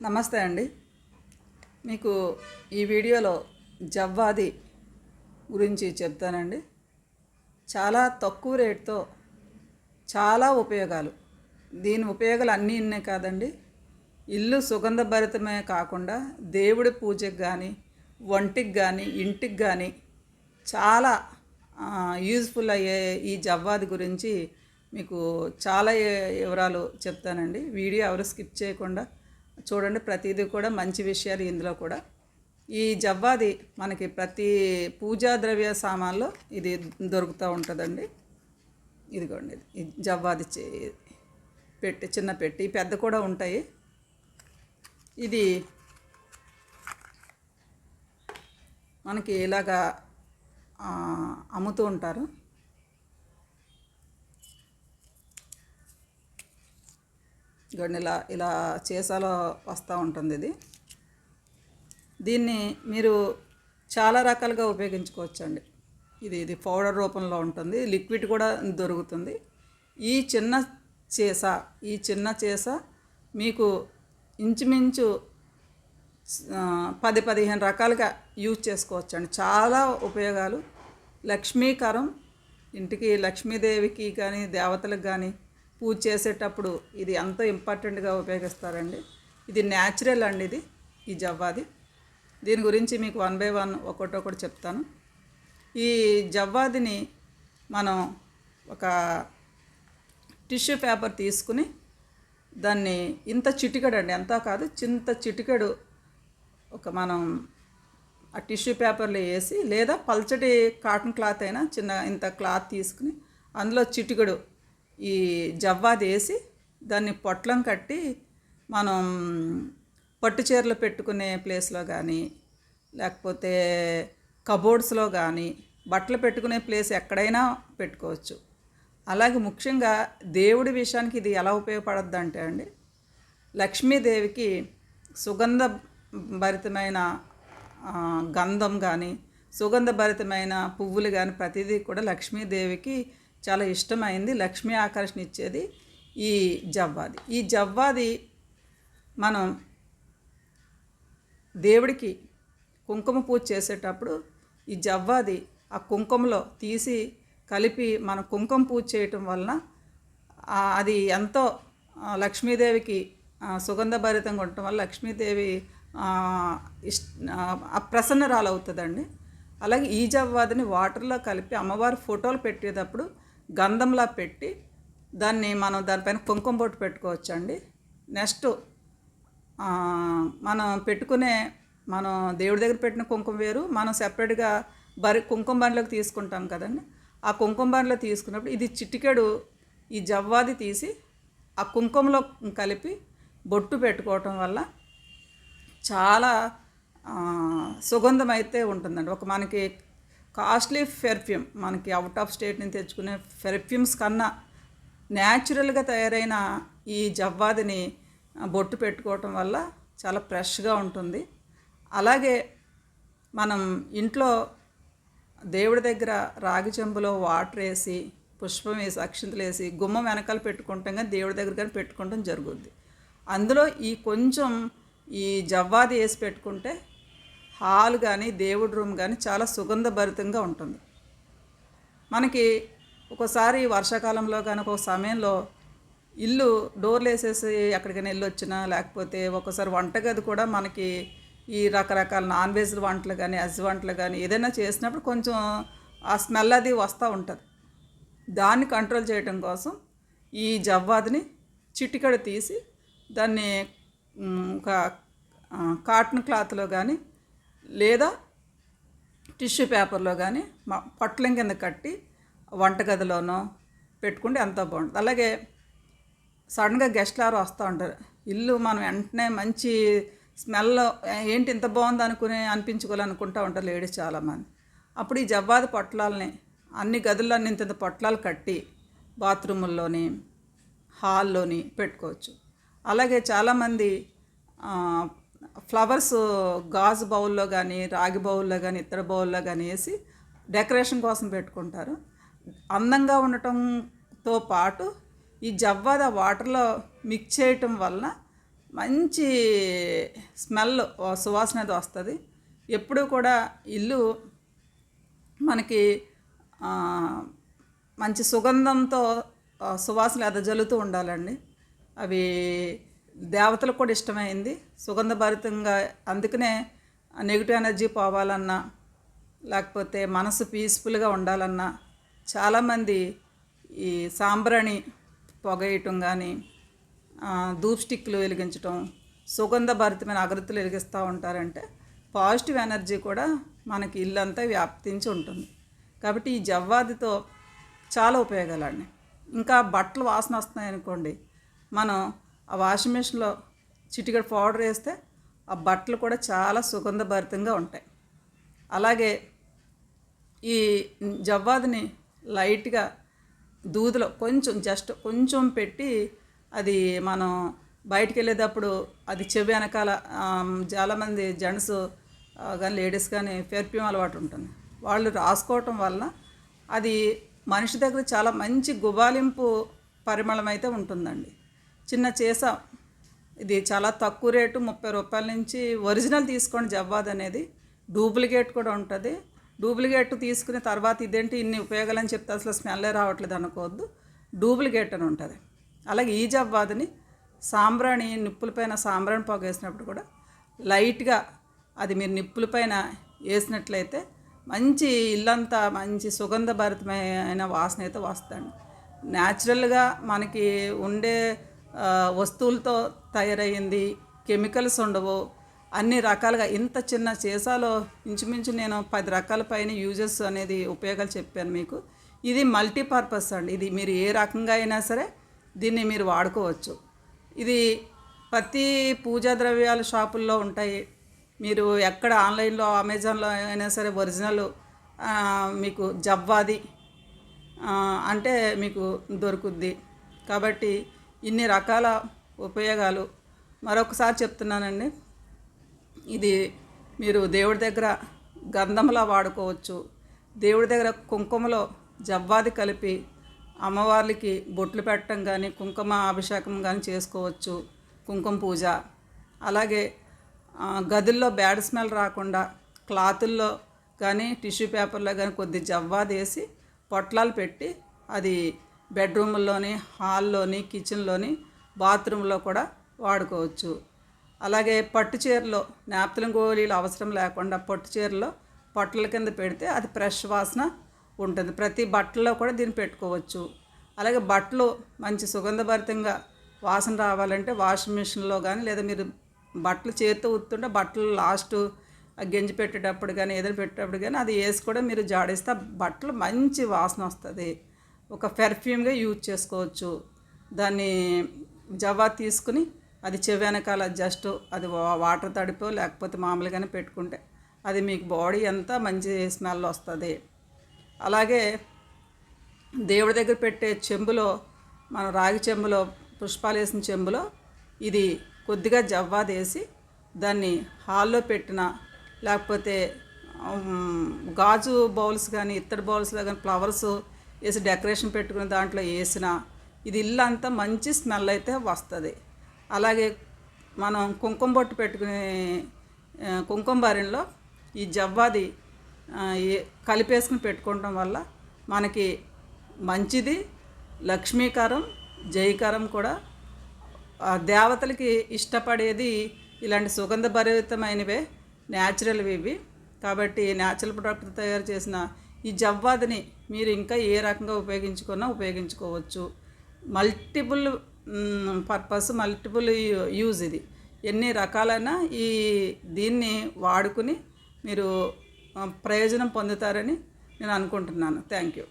నమస్తే అండి. మీకు ఈ వీడియోలో జవ్వాది గురించి చెప్తానండి. చాలా తక్కువ రేటుతో చాలా ఉపయోగాలు. దీని ఉపయోగాలు అన్నీ ఉన్నాయి కాదండి. ఇల్లు సుగంధభరితమే కాకుండా దేవుడి పూజకి కానీ వంటికి కానీ ఇంటికి కానీ చాలా యూజ్ఫుల్ అయ్యే ఈ జవ్వాది గురించి మీకు చాలా వివరాలు చెప్తానండి. వీడియో ఎవరు స్కిప్ చేయకుండా చూడండి ప్రతిదీ కూడా మంచి విషయాలు ఇందులో కూడా. ఈ జవ్వాది మనకి ప్రతి పూజా ద్రవ్య సామాన్లో ఇది దొరుకుతూ ఉంటుందండి. ఇదిగోండి ఇది. ఈ జవ్వాది చే- పెట్టి చిన్న పెట్టి పెద్ద కూడా ఉంటాయి. ఇది మనకి ఇలాగా అమ్ముతూ ఉంటారు. గడిని ఇలా ఇలా చేసాలో వస్తూ ఉంటుంది ఇది. దీన్ని మీరు చాలా రకాలుగా ఉపయోగించుకోవచ్చండి. ఇది ఇది పౌడర్ రూపంలో ఉంటుంది లిక్విడ్ కూడా దొరుకుతుంది. ఈ చిన్న చేస ఈ చిన్న చేస మీకు ఇంచుమించు పది పదిహేను రకాలుగా యూజ్ చేసుకోవచ్చు అండి చాలా ఉపయోగాలు. లక్ష్మీకరం ఇంటికి లక్ష్మీదేవికి కానీ దేవతలకు కానీ పూజ చేసేటప్పుడు ఇది ఎంతో ఇంపార్టెంట్గా ఉపయోగిస్తారండి. ఇది న్యాచురల్ అండి ఇది ఈ జవ్వాది. దీని గురించి మీకు వన్ బై వన్ ఒకటొకటి చెప్తాను. ఈ జవ్వాదిని మనం ఒక టిష్యూ పేపర్ తీసుకుని దాన్ని ఇంత చిటికెడు అండి ఎంత కాదు చింత చిటికెడు ఒక మనం ఆ టిష్యూ పేపర్లో వేసి లేదా పల్చటి కాటన్ క్లాత్ అయినా చిన్న ఇంత క్లాత్ తీసుకుని అందులో చిటికెడు ఈ జవ్వాది వేసి దాన్ని పొట్లం కట్టి మనం పట్టు చీరలు పెట్టుకునే ప్లేస్లో కానీ లేకపోతే కబోర్డ్స్లో కానీ బట్టలు పెట్టుకునే ప్లేస్ ఎక్కడైనా పెట్టుకోవచ్చు. అలాగే ముఖ్యంగా దేవుడి విషయానికి ఇది ఎలా ఉపయోగపడద్దు అంటే అండి లక్ష్మీదేవికి సుగంధ భరితమైన గంధం కానీ సుగంధభరితమైన పువ్వులు కానీ ప్రతిదీ కూడా లక్ష్మీదేవికి చాలా ఇష్టమైంది లక్ష్మీ ఆకర్షణ ఇచ్చేది ఈ జవ్వాది. ఈ జవ్వాది మనం దేవుడికి కుంకుమ పూజ చేసేటప్పుడు ఈ జవ్వాది ఆ కుంకుమలో తీసి కలిపి మన కుంకుమ పూజ చేయటం వలన అది ఎంతో లక్ష్మీదేవికి సుగంధభరితంగా ఉండటం వల్ల లక్ష్మీదేవి ఇష్ ఆ, అవుతుందండి అలాగే ఈ జవ్వాదిని వాటర్లో కలిపి అమ్మవారి ఫోటోలు పెట్టేటప్పుడు గంధంలా పెట్టి దాన్ని మనం దానిపైన కుంకుమ బొట్టు పెట్టుకోవచ్చండి. నెక్స్ట్ మనం పెట్టుకునే మనం దేవుడి దగ్గర పెట్టిన కుంకుమ వేరు. మనం సెపరేట్గా బరి కుంకుమ బండ్లకు తీసుకుంటాం కదండి. ఆ కుంకుమ బండ్లో తీసుకున్నప్పుడు ఇది చిటికెడు ఈ జవ్వాది తీసి ఆ కుంకుమలో కలిపి బొట్టు పెట్టుకోవటం వల్ల చాలా సుగంధం అయితే ఉంటుందండి. ఒక మనకి కాస్ట్లీ పెర్ఫ్యూమ్. మనకి అవుట్ ఆఫ్ స్టేట్ నుంచి తెచ్చుకునే పెర్ఫ్యూమ్స్ కన్నా న్యాచురల్గా తయారైన ఈ జవ్వాదిని బొట్టు పెట్టుకోవటం వల్ల చాలా ఫ్రెష్గా ఉంటుంది. అలాగే మనం ఇంట్లో దేవుడి దగ్గర రాగి చెంబులో వాటర్ వేసి పుష్పం వేసి అక్షింతలు వేసి గుమ్మం వెనకాల పెట్టుకుంటాం కానీ దేవుడి దగ్గర కానీ పెట్టుకుంటాం జరుగుద్ది. అందులో ఈ కొంచెం ఈ జవ్వాది వేసి పెట్టుకుంటే హాల్ కానీ దేవుడి రూమ్ కానీ చాలా సుగంధభరితంగా ఉంటుంది. మనకి ఒక్కోసారి వర్షాకాలంలో కానీ ఒక సమయంలో ఇల్లు డోర్లు వేసేసి ఎక్కడికైనా ఇల్లు వచ్చినా లేకపోతే ఒక్కోసారి వంటగది కూడా మనకి ఈ రకరకాల నాన్ వెజ్ వంటలు కానీ వెజ్ వంటలు కానీ ఏదైనా చేసినప్పుడు కొంచెం ఆ స్మెల్ అది వస్తూ ఉంటుంది. దాన్ని కంట్రోల్ చేయడం కోసం ఈ జవ్వాదిని చిటికడ తీసి దాన్ని ఒక కాటన్ క్లాత్లో కానీ లేదా టిష్యూ పేపర్లో కానీ పొట్లం కింద కట్టి వంటగదిలోనో పెట్టుకుంటే ఎంతో బాగుంటుంది. అలాగే సడన్గా గెస్ట్లు ఎవరు వస్తూ ఉంటారు. ఇల్లు మనం వెంటనే మంచి స్మెల్ ఏంటి ఇంత బాగుంది అనుకుని అనిపించుకోవాలనుకుంటూ ఉంటారు లేడీస్ చాలామంది. అప్పుడు ఈ జవ్వాది పొట్లాలని అన్ని గదుల్లో ఇంత ఇంత పొట్లాలు కట్టి బాత్రూముల్లోని హాల్లోని పెట్టుకోవచ్చు. అలాగే చాలామంది ఫ్లవర్స్ గాజు బౌల్లో కానీ రాగి బౌల్లో కానీ ఇతర బౌల్లో కానీ వేసి డెకరేషన్ కోసం పెట్టుకుంటారు. అందంగా ఉండటంతో పాటు ఈ జవ్వాద వాటర్లో మిక్స్ చేయటం వలన మంచి స్మెల్ సువాసన అది వస్తుంది. ఎప్పుడూ కూడా ఇల్లు మనకి మంచి సుగంధంతో సువాసన ఎదజల్లుతూ ఉండాలండి. అవి దేవతలకు కూడా ఇష్టమైంది. సుగంధభరితంగా అందుకనే నెగిటివ్ ఎనర్జీ పోవాలన్నా లేకపోతే మనసు పీస్ఫుల్గా ఉండాలన్నా చాలామంది ఈ సాంబ్రాణి పొగేయటం కానీ ధూప్ స్టిక్లు వెలిగించటం సుగంధభరితమైన అగరత్తులు వెలిగిస్తూ ఉంటారంటే పాజిటివ్ ఎనర్జీ కూడా మనకి ఇల్లంతా వ్యాప్తించి ఉంటుంది. కాబట్టి ఈ జవ్వాదితో చాలా ఉపయోగాలండి. ఇంకా బట్టలు వాసన వస్తున్నాయి అనుకోండి మనం ఆ వాషింగ్ మిషన్లో చిటికెడు పౌడర్ వేస్తే ఆ బట్టలు కూడా చాలా సుగంధభరితంగా ఉంటాయి. అలాగే ఈ జవ్వాదిని లైట్గా దూదిలో కొంచెం జస్ట్ కొంచెం పెట్టి అది మనం బయటికి వెళ్ళేటప్పుడు అది చెవి వెనకాల చాలామంది జెంట్స్ కానీ లేడీస్ కానీ పెర్ఫ్యూమ్ అలవాటు ఉంటుంది. వాళ్ళు రాసుకోవటం వలన అది మనిషి దగ్గర చాలా మంచి గుబాలింపు పరిమళం అయితే ఉంటుందండి. చిన్న చేస. ఇది చాలా తక్కువ రేటు ముప్పై రూపాయల నుంచి ఒరిజినల్ తీసుకోండి జవ్వాద్ అనేది. డూప్లికేట్ కూడా ఉంటుంది. డూప్లికేట్ తీసుకునే తర్వాత ఇదేంటి ఇన్ని ఉపయోగాలని చెప్తే అసలు స్మెల్లే రావట్లేదు అనుకోవద్దు. డూప్లికేట్ అని ఉంటుంది. అలాగే ఈ జవ్వాదిని సాంబ్రాణి నిప్పులపైన సాంబ్రాణి పొగ వేసినప్పుడు కూడా లైట్గా అది మీరు నిప్పులపైన వేసినట్లయితే మంచి ఇల్లంతా మంచి సుగంధభరితమైన వాసన అయితే వస్తుంది న్యాచురల్గా మనకి ఉండే వస్తువులతో తయారయ్యింది కెమికల్స్ ఉండవు అన్ని రకాలుగా ఇంత చిన్న సీసాలో ఇంచుమించు నేను పది రకాల పైన యూజెస్ అనేది ఉపయోగాలు చెప్పాను మీకు. ఇది మల్టీపర్పస్ అండి. ఇది మీరు ఏ రకంగా అయినా సరే దీన్ని మీరు వాడుకోవచ్చు. ఇది ప్రతి పూజా ద్రవ్యాల షాపుల్లో ఉంటాయి. మీరు ఎక్కడ ఆన్లైన్లో అమెజాన్లో అయినా సరే ఒరిజినల్ మీకు జవ్వాది అంటే మీకు దొరుకుద్ది. కాబట్టి ఇన్ని రకాల ఉపయోగాలు. మరొకసారి చెప్తున్నానండి. ఇది మీరు దేవుడి దగ్గర గంధంలా వాడుకోవచ్చు. దేవుడి దగ్గర కుంకుమలో జవ్వాది కలిపి అమ్మవార్లకి బొట్లు పెట్టడం కానీ కుంకుమ అభిషేకం కానీ చేసుకోవచ్చు. కుంకుమ పూజ. అలాగే గదుల్లో బ్యాడ్ స్మెల్ రాకుండా క్లాతుల్లో కానీ టిష్యూ పేపర్లో కానీ కొద్ది జవ్వాది వేసి పొట్లాలు పెట్టి అది బెడ్రూమ్లోని హాల్లోని కిచెన్లోని బాత్రూంలో కూడా వాడుకోవచ్చు. అలాగే పట్టు చీరలో నాప్తలం గోళీలు అవసరం లేకుండా పట్టు చీరలో పొట్టల కింద పెడితే అది ఫ్రెష్ వాసన ఉంటుంది. ప్రతి బట్టలో కూడా దీన్ని పెట్టుకోవచ్చు. అలాగే బట్టలు మంచి సుగంధభరితంగా వాసన రావాలంటే వాషింగ్ మిషన్లో కానీ లేదా మీరు బట్టలు చేతితో ఉత్తుంటే బట్టలు లాస్ట్ ఆ గెంజి పెట్టేటప్పుడు కానీ ఏదైనా పెట్టేటప్పుడు కానీ అది వేసి కూడా మీరు జాడేస్తే బట్టలు మంచి వాసన వస్తుంది. ఒక పెర్ఫ్యూమ్గా యూజ్ చేసుకోవచ్చు. దాన్ని జవా తీసుకుని అది చెవి వెనకాల జస్ట్ అది వాటర్ తడిపో లేకపోతే మామూలుగానే పెట్టుకుంటే అది మీకు బాడీ అంతా మంచి స్మెల్ వస్తుంది. అలాగే దేవుడి దగ్గర పెట్టే చెంబులో మన రాగి చెంబులో పుష్పాలు వేసిన చెంబులో ఇది కొద్దిగా జవ్వాది వేసి దాన్ని హాల్లో పెట్టిన లేకపోతే గాజు బౌల్స్ కానీ ఇత్తడి బౌల్స్లో కానీ ఫ్లవర్స్ వేసి డెకరేషన్ పెట్టుకుని దాంట్లో వేసిన ఇది ఇల్లు అంతా మంచి స్మెల్ అయితే వస్తుంది. అలాగే మనం కుంకుమ బొట్టు పెట్టుకునే కుంకుమ బారిలో ఈ జవ్వాది కలిపేసుకుని పెట్టుకోవడం వల్ల మనకి మంచిది లక్ష్మీకరం జయకరం కూడా. ఆ దేవతలకి ఇష్టపడేది ఇలాంటి సుగంధభరితమైనవే న్యాచురల్వి ఇవి. కాబట్టి న్యాచురల్ ప్రొడక్ట్ తయారు చేసిన ఈ జవ్వాదిని మీరు ఇంకా ఏ రకంగా ఉపయోగించుకున్నా ఉపయోగించుకోవచ్చు. మల్టిపుల్ పర్పస్ మల్టిపుల్ యూజ్ ఇది. ఎన్ని రకాలైన ఈ దీన్ని వాడుకుని మీరు ప్రయోజనం పొందుతారని నేను అనుకుంటున్నాను. Thank you.